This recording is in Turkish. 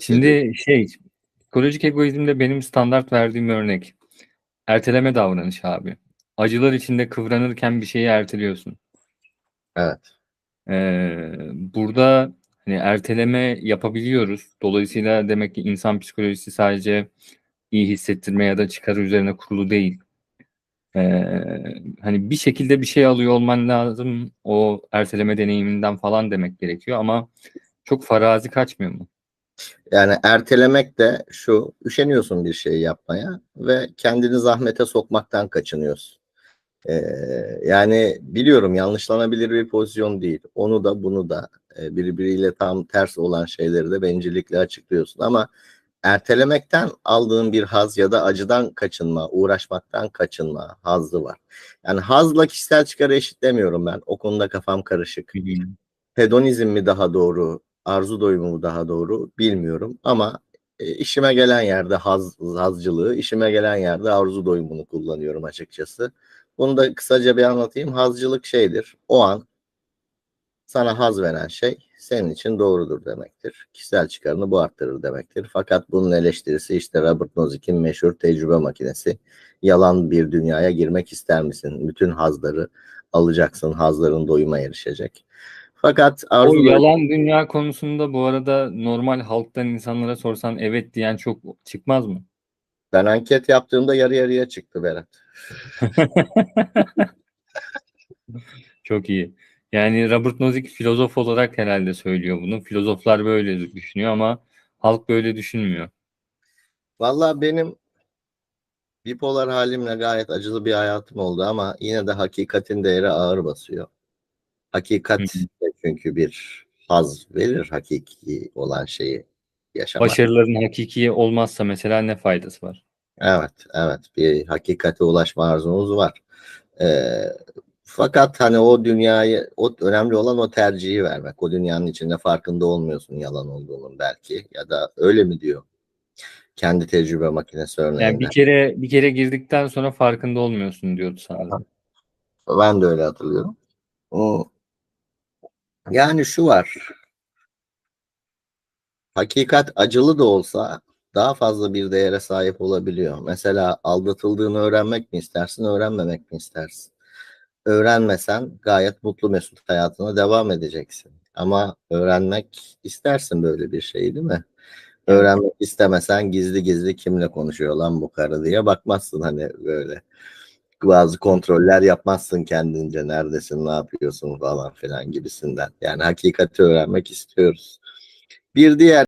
Şimdi şey, psikolojik egoizmde benim standart verdiğim örnek. Erteleme davranışı abi. Acılar içinde kıvranırken bir şeyi erteliyorsun. Evet. Ee, burada hani erteleme yapabiliyoruz. Dolayısıyla demek ki insan psikolojisi sadece iyi hissettirme ya da çıkarı üzerine kurulu değil. Ee, hani bir şekilde bir şey alıyor olman lazım o erteleme deneyiminden falan demek gerekiyor ama çok farazi kaçmıyor mu? Yani ertelemek de şu, üşeniyorsun bir şeyi yapmaya ve kendini zahmete sokmaktan kaçınıyorsun. Ee, yani biliyorum yanlışlanabilir bir pozisyon değil. Onu da bunu da e, birbiriyle tam ters olan şeyleri de bencillikle açıklıyorsun ama ertelemekten aldığın bir haz ya da acıdan kaçınma, uğraşmaktan kaçınma hazzı var. Yani hazla kişisel çıkarı eşitlemiyorum ben. O konuda kafam karışık. Hedonizm mi daha doğru, arzu doyumu mu daha doğru bilmiyorum ama e, işime gelen yerde haz, hazcılığı, işime gelen yerde arzu doyumunu kullanıyorum açıkçası. Bunu da kısaca bir anlatayım. Hazcılık şeydir. O an sana haz veren şey senin için doğrudur demektir. Kişisel çıkarını bu arttırır demektir. Fakat bunun eleştirisi işte Robert Nozick'in meşhur tecrübe makinesi. Yalan bir dünyaya girmek ister misin? Bütün hazları alacaksın. Hazların doyuma erişecek. Fakat arzu O yalan dünya konusunda bu arada normal halktan insanlara sorsan evet diyen çok çıkmaz mı? ben anket yaptığımda yarı yarıya çıktı Berat. Çok iyi. Yani Robert Nozick filozof olarak herhalde söylüyor bunu. Filozoflar böyle düşünüyor ama halk böyle düşünmüyor. Vallahi benim bipolar halimle gayet acılı bir hayatım oldu ama yine de hakikatin değeri ağır basıyor. Hakikat Hı hı. Çünkü bir haz verir hakiki olan şeyi yaşamak. Başarıların hakiki olmazsa mesela ne faydası var? Evet, evet. Bir hakikate ulaşma arzumuz var. Ee, fakat hani o dünyayı, o önemli olan o tercihi vermek. O dünyanın içinde farkında olmuyorsun yalan olduğunun belki ya da öyle mi diyor? Kendi tecrübe makinesi örneğinde. Yani bir kere bir kere girdikten sonra farkında olmuyorsun diyordu sana. Ben de öyle hatırlıyorum. O- Yani şu var. Hakikat acılı da olsa daha fazla bir değere sahip olabiliyor. Mesela aldatıldığını öğrenmek mi istersin, öğrenmemek mi istersin? Öğrenmesen gayet mutlu mesut hayatına devam edeceksin. Ama öğrenmek istersin böyle bir şey değil mi? Öğrenmek istemesen gizli gizli kimle konuşuyor lan bu karı diye bakmazsın hani böyle. Bazı kontroller yapmazsın kendince neredesin, ne yapıyorsun falan filan gibisinden. Yani hakikati öğrenmek istiyoruz. Bir diğer